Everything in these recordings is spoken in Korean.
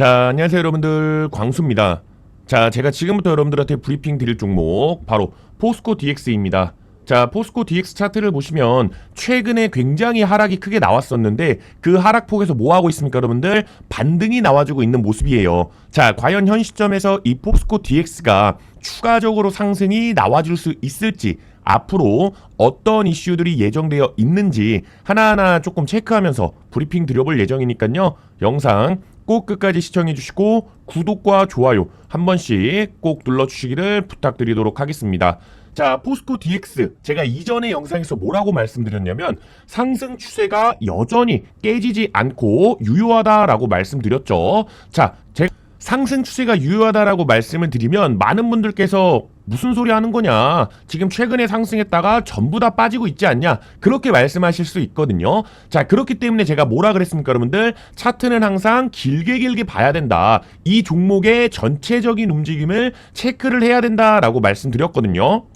자, 안녕하세요 여러분들. 광수입니다. 자, 제가 지금부터 여러분들한테 브리핑 드릴 종목 바로 포스코 DX입니다. 자, 포스코 DX 차트를 보시면 최근에 굉장히 하락이 크게 나왔었는데 그 하락폭에서 뭐 하고 있습니까, 여러분들? 반등이 나와주고 있는 모습이에요. 자, 과연 현 시점에서 이 포스코 DX가 추가적으로 상승이 나와줄 수 있을지 앞으로 어떤 이슈들이 예정되어 있는지 하나하나 조금 체크하면서 브리핑 드려볼 예정이니까요. 영상 꼭 끝까지 시청해 주시고 구독과 좋아요 한 번씩 꼭 눌러 주시기를 부탁드리도록 하겠습니다. 자, 포스코 DX 제가 이전의 영상에서 뭐라고 말씀드렸냐면 상승 추세가 여전히 깨지지 않고 유효하다라고 말씀드렸죠. 자, 제가 상승 추세가 유효하다라고 말씀을 드리면 많은 분들께서 무슨 소리 하는 거냐? 지금 최근에 상승했다가 전부 다 빠지고 있지 않냐? 그렇게 말씀하실 수 있거든요. 자, 그렇기 때문에 제가 뭐라 그랬습니까, 여러분들? 차트는 항상 길게 길게 봐야 된다. 이 종목의 전체적인 움직임을 체크를 해야 된다라고 말씀드렸거든요.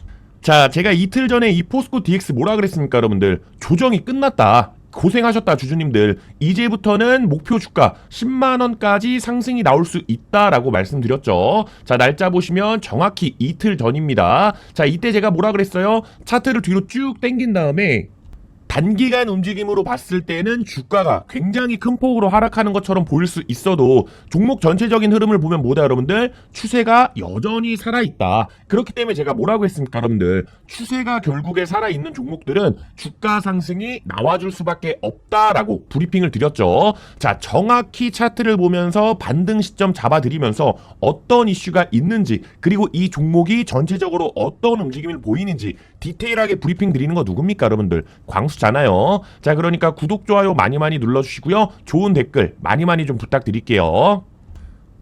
자, 제가 이틀 전에 이 포스코 DX 뭐라 그랬습니까, 여러분들? 조정이 끝났다. 고생하셨다, 주주님들. 이제부터는 목표 주가 10만원까지 상승이 나올 수 있다라고 말씀드렸죠. 자, 날짜 보시면 정확히 이틀 전입니다. 자, 이때 제가 뭐라 그랬어요? 차트를 뒤로 쭉 당긴 다음에 단기간 움직임으로 봤을 때는 주가가 굉장히 큰 폭으로 하락하는 것처럼 보일 수 있어도 종목 전체적인 흐름을 보면 뭐다 여러분들? 추세가 여전히 살아있다. 그렇기 때문에 제가 뭐라고 했습니까 여러분들? 추세가 결국에 살아있는 종목들은 주가 상승이 나와줄 수밖에 없다라고 브리핑을 드렸죠. 자 정확히 차트를 보면서 반등 시점 잡아드리면서 어떤 이슈가 있는지 그리고 이 종목이 전체적으로 어떤 움직임을 보이는지 디테일하게 브리핑 드리는 거 누굽니까 여러분들? 광수 잖아요. 자 그러니까 구독 좋아요 많이 많이 눌러주시고요. 좋은 댓글 많이 많이 좀 부탁드릴게요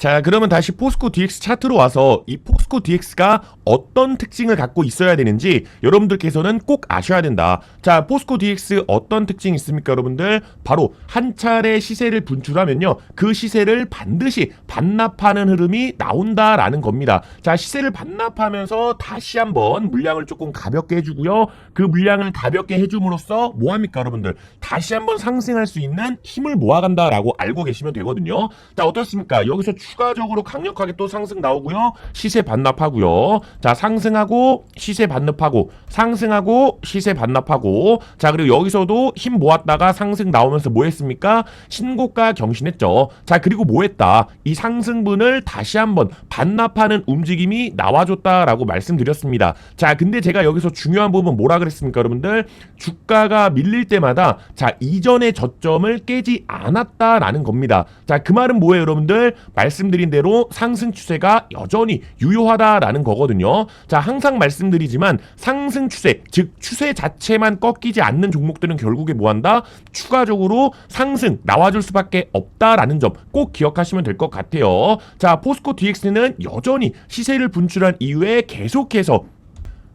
자, 그러면 다시 포스코 DX 차트로 와서 이 포스코 DX가 어떤 특징을 갖고 있어야 되는지 여러분들께서는 꼭 아셔야 된다. 자, 포스코 DX 어떤 특징이 있습니까, 여러분들? 바로 한 차례 시세를 분출하면요. 그 시세를 반드시 반납하는 흐름이 나온다라는 겁니다. 자, 시세를 반납하면서 다시 한번 물량을 조금 가볍게 해주고요. 그 물량을 가볍게 해줌으로써 뭐합니까, 여러분들? 다시 한번 상승할 수 있는 힘을 모아간다라고 알고 계시면 되거든요. 자, 어떻습니까? 여기서 추가적으로 강력하게 또 상승 나오고요. 시세 반납하고요. 자, 상승하고 시세 반납하고 상승하고 시세 반납하고 자, 그리고 여기서도 힘 모았다가 상승 나오면서 뭐 했습니까? 신고가 경신했죠. 자, 그리고 뭐 했다? 이 상승분을 다시 한번 반납하는 움직임이 나와줬다라고 말씀드렸습니다. 자, 근데 제가 여기서 중요한 부분 뭐라 그랬습니까, 여러분들? 주가가 밀릴 때마다 자, 이전의 저점을 깨지 않았다라는 겁니다. 자, 그 말은 뭐예요, 여러분들? 말 씀드린 대로 상승 추세가 여전히 유효하다라는 거거든요. 자, 항상 말씀드리지만 상승 추세, 즉 추세 자체만 꺾이지 않는 종목들은 결국에 뭐 한다? 추가적으로 상승 나와줄 수밖에 없다라는 점 꼭 기억하시면 될 것 같아요. 자, 포스코 DX는 여전히 시세를 분출한 이후에 계속해서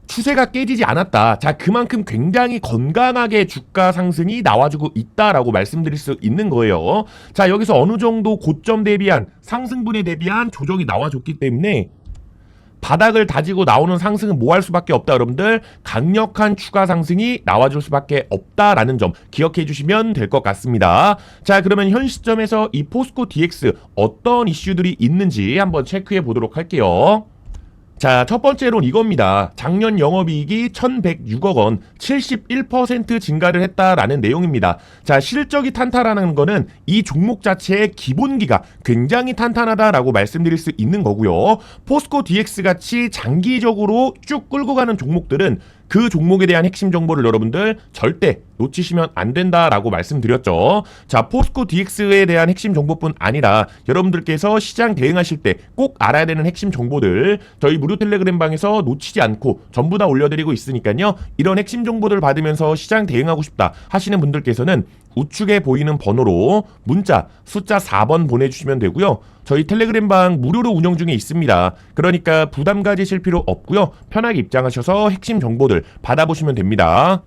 추세가 깨지지 않았다. 자, 그만큼 굉장히 건강하게 주가 상승이 나와주고 있다라고 말씀드릴 수 있는 거예요. 자, 여기서 어느 정도 고점 대비한 상승분에 대비한 조정이 나와줬기 때문에 바닥을 다지고 나오는 상승은 뭐 할 수밖에 없다 여러분들 강력한 추가 상승이 나와줄 수밖에 없다라는 점 기억해 주시면 될 것 같습니다 자 그러면 현 시점에서 이 포스코 DX 어떤 이슈들이 있는지 한번 체크해 보도록 할게요 자, 첫 번째로는 이겁니다. 작년 영업이익이 1,106억 원, 71% 증가를 했다라는 내용입니다. 자, 실적이 탄탄하다는 거는 이 종목 자체의 기본기가 굉장히 탄탄하다라고 말씀드릴 수 있는 거고요. 포스코 DX 같이 장기적으로 쭉 끌고 가는 종목들은 그 종목에 대한 핵심 정보를 여러분들 절대 놓치시면 안 된다라고 말씀드렸죠. 자, 포스코 DX에 대한 핵심 정보뿐 아니라 여러분들께서 시장 대응하실 때 꼭 알아야 되는 핵심 정보들 저희 무료 텔레그램 방에서 놓치지 않고 전부 다 올려드리고 있으니까요. 이런 핵심 정보들을 받으면서 시장 대응하고 싶다 하시는 분들께서는 우측에 보이는 번호로 문자 숫자 4번 보내주시면 되고요. 저희 텔레그램 방 무료로 운영 중에 있습니다. 그러니까 부담 가지실 필요 없고요. 편하게 입장하셔서 핵심 정보들 받아보시면 됩니다.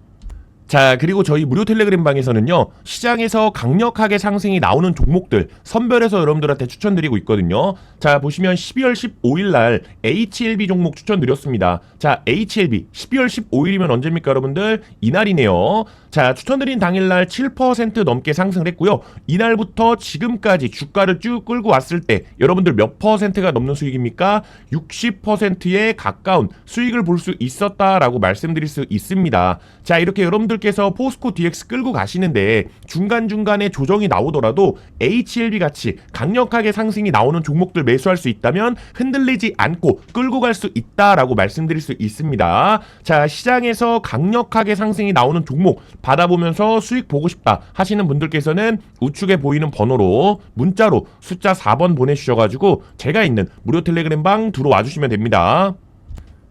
자, 그리고 저희 무료 텔레그램 방에서는요, 시장에서 강력하게 상승이 나오는 종목들 선별해서 여러분들한테 추천드리고 있거든요. 자, 보시면 12월 15일 날 HLB 종목 추천드렸습니다. 자, HLB 12월 15일이면 언제입니까, 여러분들? 이날이네요. 자, 추천드린 당일날 7% 넘게 상승을 했고요. 이날부터 지금까지 주가를 쭉 끌고 왔을 때 여러분들 몇 퍼센트가 넘는 수익입니까? 60%에 가까운 수익을 볼 수 있었다라고 말씀드릴 수 있습니다. 자, 이렇게 여러분들께서 포스코 DX 끌고 가시는데 중간중간에 조정이 나오더라도 HLB 같이 강력하게 상승이 나오는 종목들 매수할 수 있다면 흔들리지 않고 끌고 갈 수 있다라고 말씀드릴 수 있습니다. 자, 시장에서 강력하게 상승이 나오는 종목 받아보면서 수익 보고 싶다 하시는 분들께서는 우측에 보이는 번호로 문자로 숫자 4번 보내주셔가지고 제가 있는 무료 텔레그램 방 들어와 주시면 됩니다.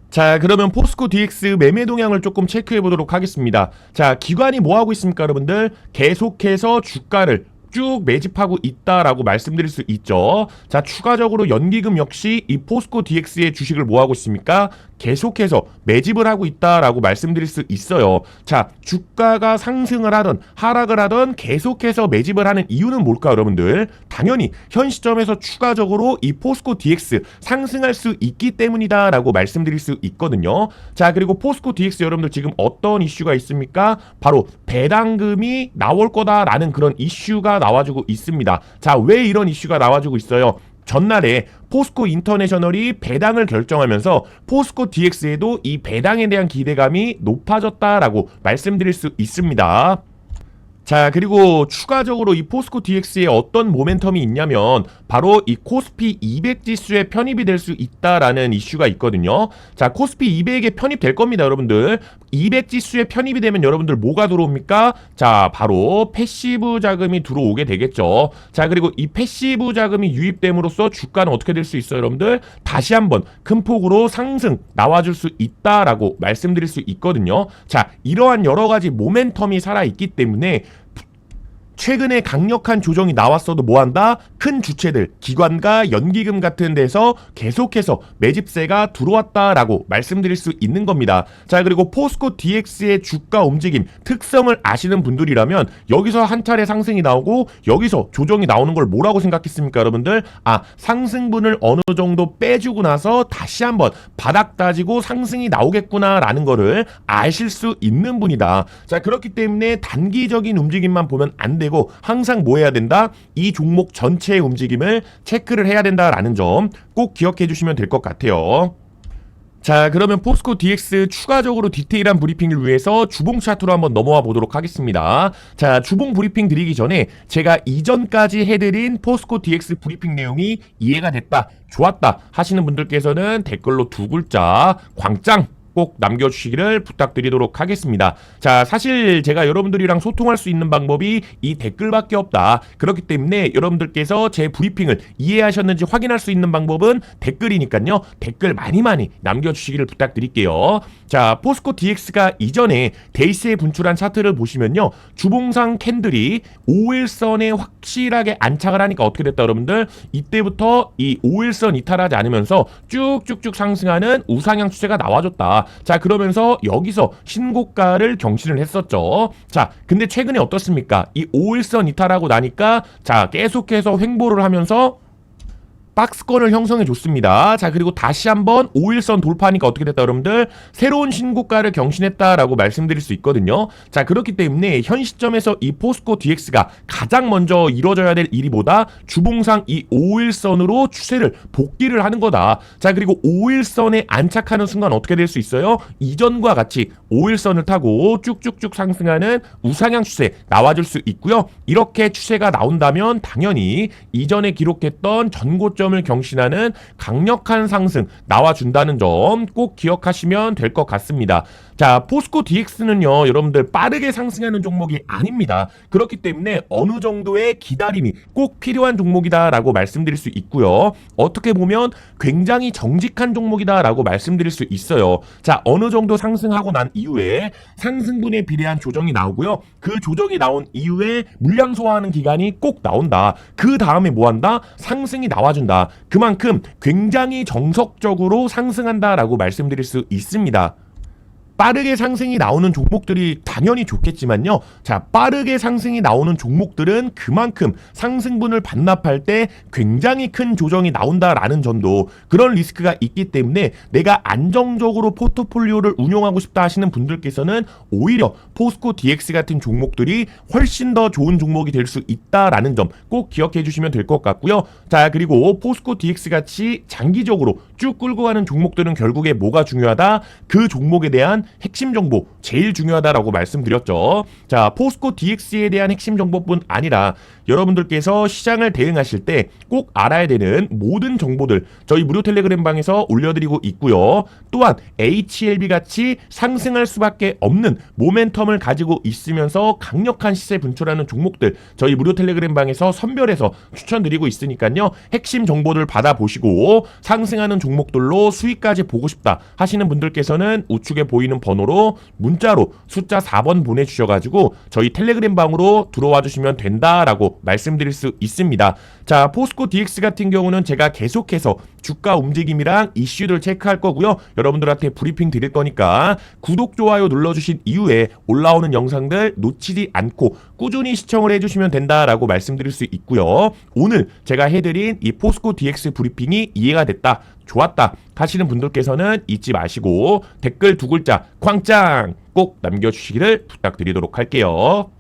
자, 그러면 포스코 DX 매매 동향을 조금 체크해 보도록 하겠습니다. 자, 기관이 뭐 하고 있습니까, 여러분들? 계속해서 주가를 쭉 매집하고 있다라고 말씀드릴 수 있죠. 자, 추가적으로 연기금 역시 이 포스코 DX의 주식을 뭐 하고 있습니까? 계속해서 매집을 하고 있다라고 말씀드릴 수 있어요. 자, 주가가 상승을 하던 하락을 하던 계속해서 매집을 하는 이유는 뭘까, 여러분들? 당연히 현 시점에서 추가적으로 이 포스코 DX 상승할 수 있기 때문이다라고 말씀드릴 수 있거든요. 자, 그리고 포스코 DX 여러분들 지금 어떤 이슈가 있습니까? 바로 배당금이 나올 거다라는 그런 이슈가 나와주고 있습니다. 자, 왜 이런 이슈가 나와주고 있어요? 전날에 포스코 인터내셔널이 배당을 결정하면서 포스코 DX에도 이 배당에 대한 기대감이 높아졌다라고 말씀드릴 수 있습니다. 자, 그리고 추가적으로 이 포스코 DX에 어떤 모멘텀이 있냐면 바로 이 코스피 200 지수에 편입이 될 수 있다라는 이슈가 있거든요. 자, 코스피 200에 편입될 겁니다, 여러분들. 200 지수에 편입이 되면 여러분들 뭐가 들어옵니까? 자, 바로 패시브 자금이 들어오게 되겠죠. 자, 그리고 이 패시브 자금이 유입됨으로써 주가는 어떻게 될 수 있어요, 여러분들? 다시 한번 큰 폭으로 상승 나와줄 수 있다라고 말씀드릴 수 있거든요. 자, 이러한 여러 가지 모멘텀이 살아 있기 때문에 최근에 강력한 조정이 나왔어도 뭐한다? 큰 주체들, 기관과 연기금 같은 데서 계속해서 매집세가 들어왔다라고 말씀드릴 수 있는 겁니다. 자, 그리고 포스코 DX의 주가 움직임 특성을 아시는 분들이라면 여기서 한 차례 상승이 나오고 여기서 조정이 나오는 걸 뭐라고 생각했습니까, 여러분들? 아, 상승분을 어느 정도 빼주고 나서 다시 한번 바닥 따지고 상승이 나오겠구나라는 거를 아실 수 있는 분이다. 자, 그렇기 때문에 단기적인 움직임만 보면 안 되고 항상 뭐 해야 된다? 이 종목 전체의 움직임을 체크를 해야 된다라는 점 꼭 기억해 주시면 될 것 같아요. 자, 그러면 포스코 DX 추가적으로 디테일한 브리핑을 위해서 주봉 차트로 한번 넘어와 보도록 하겠습니다. 자, 주봉 브리핑 드리기 전에 제가 이전까지 해드린 포스코 DX 브리핑 내용이 이해가 됐다, 좋았다 하시는 분들께서는 댓글로 두 글자 광짱 꼭 남겨주시기를 부탁드리도록 하겠습니다. 자, 사실 제가 여러분들이랑 소통할 수 있는 방법이 이 댓글밖에 없다. 그렇기 때문에 여러분들께서 제 브리핑을 이해하셨는지 확인할 수 있는 방법은 댓글이니까요. 댓글 많이 많이 남겨주시기를 부탁드릴게요. 자, 포스코 DX가 이전에 데이스에 분출한 차트를 보시면요. 주봉상 캔들이 5일선에 확실하게 안착을 하니까 어떻게 됐다 여러분들? 이때부터 이 5일선 이탈하지 않으면서 쭉쭉쭉 상승하는 우상향 추세가 나와줬다. 자, 그러면서 여기서 신고가를 경신을 했었죠. 자, 근데 최근에 어떻습니까? 이 5일선 이탈하고 나니까 자, 계속해서 횡보를 하면서 박스권을 형성해 줬습니다. 자, 그리고 다시 한번 5일선 돌파하니까 어떻게 됐다, 여러분들? 새로운 신고가를 경신했다라고 말씀드릴 수 있거든요. 자, 그렇기 때문에 현 시점에서 이 포스코 DX가 가장 먼저 이루어져야 될 일이 뭐다? 주봉상 이 5일선으로 추세를 복귀를 하는 거다. 자, 그리고 5일선에 안착하는 순간 어떻게 될 수 있어요? 이전과 같이 5일선을 타고 쭉쭉쭉 상승하는 우상향 추세 나와줄 수 있고요. 이렇게 추세가 나온다면 당연히 이전에 기록했던 전고 점을 경신하는 강력한 상승 나와준다는 점 꼭 기억하시면 될 것 같습니다. 자, 포스코 DX는요, 여러분들 빠르게 상승하는 종목이 아닙니다. 그렇기 때문에 어느 정도의 기다림이 꼭 필요한 종목이다라고 말씀드릴 수 있고요. 어떻게 보면 굉장히 정직한 종목이다라고 말씀드릴 수 있어요. 자, 어느 정도 상승하고 난 이후에 상승분에 비례한 조정이 나오고요. 그 조정이 나온 이후에 물량 소화하는 기간이 꼭 나온다. 그 다음에 뭐 한다? 상승이 나와준다. 그만큼 굉장히 정석적으로 상승한다라고 말씀드릴 수 있습니다. 빠르게 상승이 나오는 종목들이 당연히 좋겠지만요. 자, 빠르게 상승이 나오는 종목들은 그만큼 상승분을 반납할 때 굉장히 큰 조정이 나온다라는 점도 그런 리스크가 있기 때문에 내가 안정적으로 포트폴리오를 운용하고 싶다 하시는 분들께서는 오히려 포스코 DX 같은 종목들이 훨씬 더 좋은 종목이 될 수 있다라는 점 꼭 기억해 주시면 될 것 같고요. 자, 그리고 포스코 DX 같이 장기적으로 쭉 끌고 가는 종목들은 결국에 뭐가 중요하다? 그 종목에 대한 핵심 정보 제일 중요하다라고 말씀드렸죠. 자, 포스코 DX에 대한 핵심 정보뿐 아니라 여러분들께서 시장을 대응하실 때 꼭 알아야 되는 모든 정보들 저희 무료 텔레그램 방에서 올려드리고 있고요. 또한 HLB 같이 상승할 수밖에 없는 모멘텀을 가지고 있으면서 강력한 시세 분출하는 종목들 저희 무료 텔레그램 방에서 선별해서 추천드리고 있으니까요. 핵심 정보들 받아보시고 상승하는 종목들로 수익까지 보고 싶다 하시는 분들께서는 우측에 보이는 번호로 문자로 숫자 4번 보내주셔가지고 저희 텔레그램 방으로 들어와 주시면 된다라고 말씀드릴 수 있습니다. 자, 포스코 DX 같은 경우는 제가 계속해서 주가 움직임이랑 이슈들 체크할 거고요. 여러분들한테 브리핑 드릴 거니까 구독, 좋아요 눌러주신 이후에 올라오는 영상들 놓치지 않고 꾸준히 시청을 해주시면 된다라고 말씀드릴 수 있고요. 오늘 제가 해드린 이 포스코 DX 브리핑이 이해가 됐다. 좋았다 하시는 분들께서는 잊지 마시고 댓글 두 글자 광짱 꼭 남겨주시기를 부탁드리도록 할게요.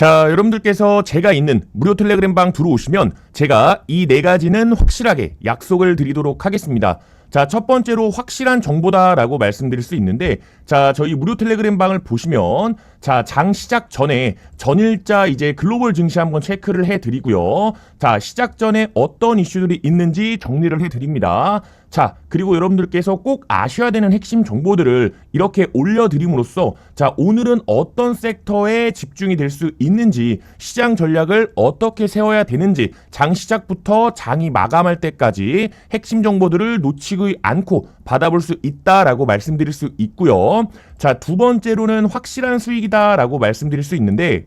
자, 여러분들께서 제가 있는 무료 텔레그램 방 들어오시면 제가 이 네 가지는 확실하게 약속을 드리도록 하겠습니다. 자, 첫 번째로 확실한 정보다라고 말씀드릴 수 있는데, 자, 저희 무료 텔레그램 방을 보시면, 자, 장 시작 전에 전일자 이제 글로벌 증시 한번 체크를 해 드리고요. 자, 시작 전에 어떤 이슈들이 있는지 정리를 해 드립니다. 자, 그리고 여러분들께서 꼭 아셔야 되는 핵심 정보들을 이렇게 올려드림으로써 자, 오늘은 어떤 섹터에 집중이 될 수 있는지 시장 전략을 어떻게 세워야 되는지 장 시작부터 장이 마감할 때까지 핵심 정보들을 놓치고 않고 받아볼 수 있다라고 말씀드릴 수 있고요. 자, 두 번째로는 확실한 수익이다라고 말씀드릴 수 있는데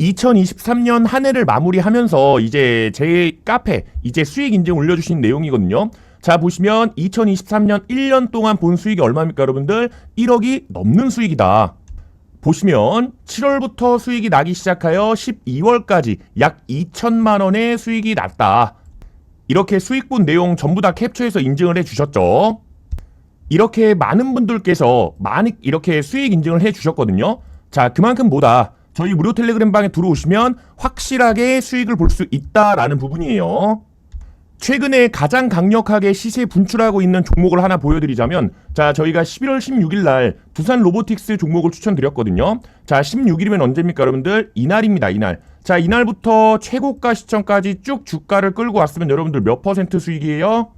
2023년 한 해를 마무리하면서 이제 제 카페 이제 수익 인증 올려주신 내용이거든요. 자 보시면 2023년 1년 동안 본 수익이 얼마입니까 여러분들? 1억이 넘는 수익이다. 보시면 7월부터 수익이 나기 시작하여 12월까지 약 2천만 원의 수익이 났다. 이렇게 수익 본 내용 전부 다 캡처해서 인증을 해 주셨죠. 이렇게 많은 분들께서 많이 이렇게 수익 인증을 해 주셨거든요. 자, 그만큼 뭐다. 저희 무료 텔레그램 방에 들어오시면 확실하게 수익을 볼 수 있다라는 부분이에요. 최근에 가장 강력하게 시세 분출하고 있는 종목을 하나 보여드리자면 자 저희가 11월 16일 날 두산 로보틱스 종목을 추천드렸거든요. 자 16일이면 언제입니까 여러분들? 이날입니다 이날. 자 이날부터 최고가 시점까지 쭉 주가를 끌고 왔으면 여러분들 몇 퍼센트 수익이에요?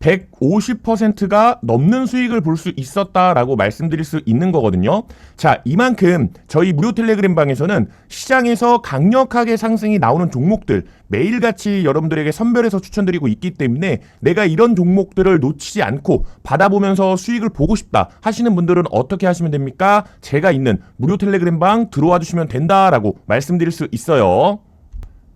150%가 넘는 수익을 볼 수 있었다라고 말씀드릴 수 있는 거거든요. 자, 이만큼 저희 무료 텔레그램 방에서는 시장에서 강력하게 상승이 나오는 종목들 매일같이 여러분들에게 선별해서 추천드리고 있기 때문에 내가 이런 종목들을 놓치지 않고 받아보면서 수익을 보고 싶다 하시는 분들은 어떻게 하시면 됩니까? 제가 있는 무료 텔레그램 방 들어와 주시면 된다라고 말씀드릴 수 있어요.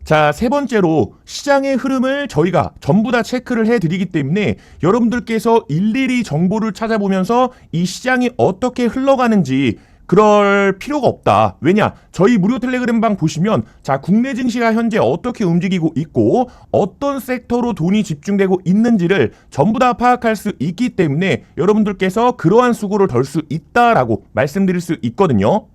자, 세 번째로 시장의 흐름을 저희가 전부 다 체크를 해 드리기 때문에 여러분들께서 일일이 정보를 찾아보면서 이 시장이 어떻게 흘러가는지 그럴 필요가 없다. 왜냐? 저희 무료 텔레그램 방 보시면 자, 국내 증시가 현재 어떻게 움직이고 있고 어떤 섹터로 돈이 집중되고 있는지를 전부 다 파악할 수 있기 때문에 여러분들께서 그러한 수고를 덜 수 있다라고 말씀드릴 수 있거든요.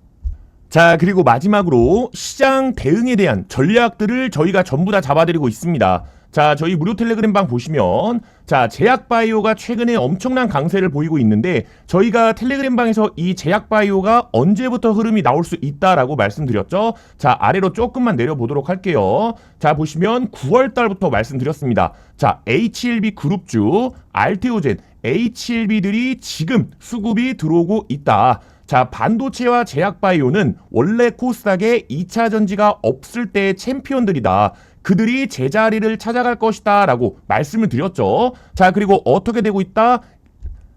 자, 그리고 마지막으로 시장 대응에 대한 전략들을 저희가 전부 다 잡아드리고 있습니다. 자, 저희 무료 텔레그램 방 보시면 자, 제약바이오가 최근에 엄청난 강세를 보이고 있는데 저희가 텔레그램 방에서 이 제약바이오가 언제부터 흐름이 나올 수 있다라고 말씀드렸죠. 자, 아래로 조금만 내려보도록 할게요. 자, 보시면 9월 달부터 말씀드렸습니다. 자, HLB 그룹주, 알테오젠, HLB들이 지금 수급이 들어오고 있다. 자, 반도체와 제약바이오는 원래 코스닥에 2차 전지가 없을 때의 챔피언들이다. 그들이 제자리를 찾아갈 것이다. 라고 말씀을 드렸죠. 자, 그리고 어떻게 되고 있다?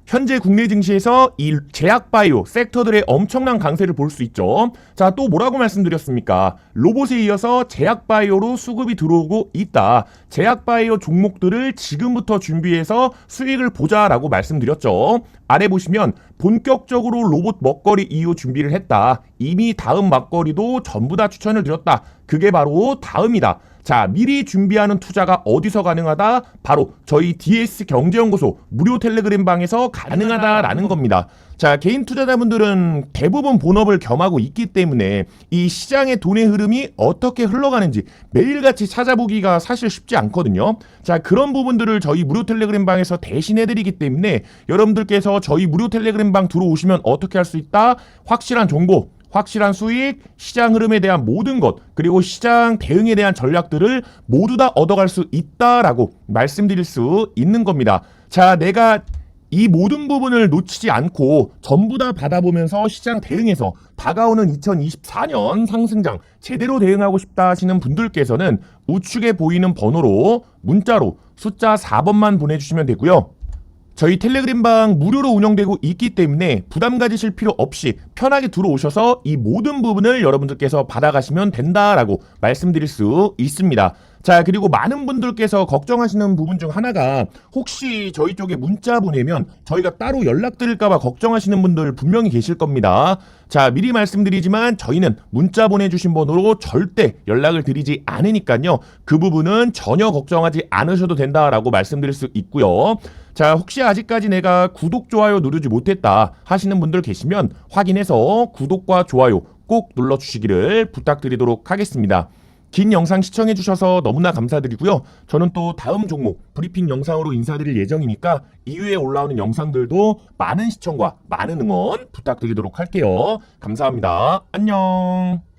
현재 국내 증시에서 이 제약바이오 섹터들의 엄청난 강세를 볼 수 있죠. 자, 또 뭐라고 말씀드렸습니까? 로봇에 이어서 제약바이오로 수급이 들어오고 있다. 제약바이오 종목들을 지금부터 준비해서 수익을 보자라고 말씀드렸죠. 아래 보시면 본격적으로 로봇 먹거리 이후 준비를 했다. 이미 다음 먹거리도 전부 다 추천을 드렸다. 그게 바로 다음이다. 자, 미리 준비하는 투자가 어디서 가능하다? 바로 저희 DS 경제연구소 무료 텔레그램 방에서 가능하다라는 겁니다. 자, 개인 투자자분들은 대부분 본업을 겸하고 있기 때문에 이 시장의 돈의 흐름이 어떻게 흘러가는지 매일같이 찾아보기가 사실 쉽지 않거든요. 자, 그런 부분들을 저희 무료 텔레그램 방에서 대신해 드리기 때문에 여러분들께서 저희 무료 텔레그램 방 들어오시면 어떻게 할 수 있다? 확실한 정보, 확실한 수익, 시장 흐름에 대한 모든 것, 그리고 시장 대응에 대한 전략들을 모두 다 얻어갈 수 있다라고 말씀드릴 수 있는 겁니다. 자, 내가 이 모든 부분을 놓치지 않고 전부 다 받아보면서 시장 대응해서 다가오는 2024년 상승장 제대로 대응하고 싶다 하시는 분들께서는 우측에 보이는 번호로 문자로 숫자 4번만 보내주시면 되고요. 저희 텔레그램방 무료로 운영되고 있기 때문에 부담 가지실 필요 없이 편하게 들어오셔서 이 모든 부분을 여러분들께서 받아가시면 된다라고 말씀드릴 수 있습니다. 자, 그리고 많은 분들께서 걱정하시는 부분 중 하나가 혹시 저희 쪽에 문자 보내면 저희가 따로 연락드릴까봐 걱정하시는 분들 분명히 계실 겁니다. 자, 미리 말씀드리지만 저희는 문자 보내주신 번호로 절대 연락을 드리지 않으니까요. 그 부분은 전혀 걱정하지 않으셔도 된다라고 말씀드릴 수 있고요. 자, 혹시 아직까지 내가 구독, 좋아요 누르지 못했다 하시는 분들 계시면 확인해서 구독과 좋아요 꼭 눌러주시기를 부탁드리도록 하겠습니다. 긴 영상 시청해주셔서 너무나 감사드리고요. 저는 또 다음 종목 브리핑 영상으로 인사드릴 예정이니까 이후에 올라오는 영상들도 많은 시청과 많은 응원 부탁드리도록 할게요. 감사합니다. 안녕.